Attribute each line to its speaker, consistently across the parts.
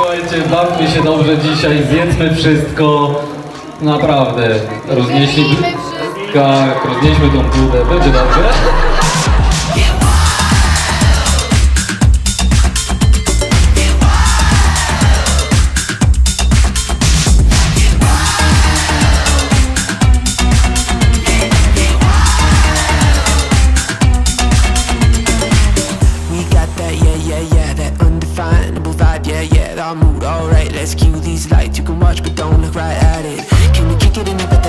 Speaker 1: Słuchajcie, bawmy się dobrze dzisiaj, zjedzmy wszystko. Naprawdę, roznieśli... Tak, roznieśmy tą budę, będzie dobrze.
Speaker 2: Mood, alright, let's cue these lights. You can watch, but don't look right at it. Can you kick it in the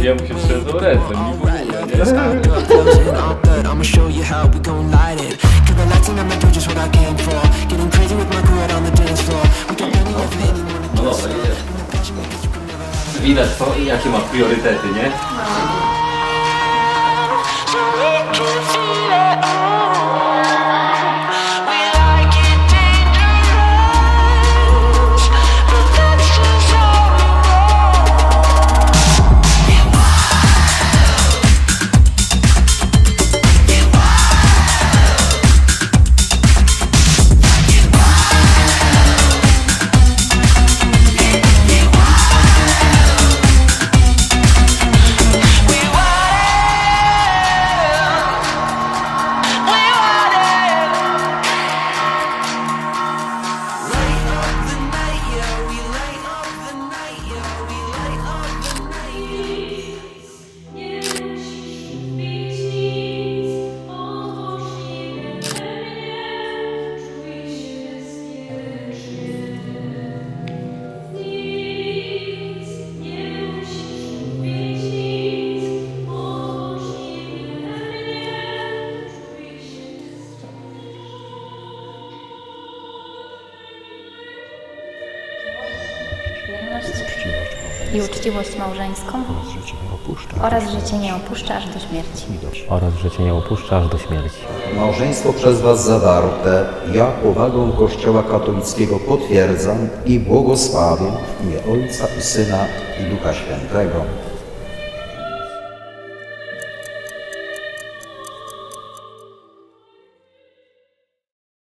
Speaker 1: Ja mu się trzęsą ręce, mi w ogóle, nie?
Speaker 2: I'ma show you how we gon' light it. Cause the lights and I'ma do just what I came for. Getting crazy with my crew out on the dance floor. We got plenty of anyone to
Speaker 1: No dobra, Widać to i jakie ma priorytety, nie?
Speaker 2: So we can feel it
Speaker 3: Wierność i uczciwość małżeńską oraz że Cię nie opuszcza aż do śmierci.
Speaker 4: oraz że Cię nie opuszcza aż do śmierci.
Speaker 5: Małżeństwo przez Was zawarte, ja powagą Kościoła katolickiego potwierdzam i błogosławię w imię Ojca i Syna i Ducha Świętego.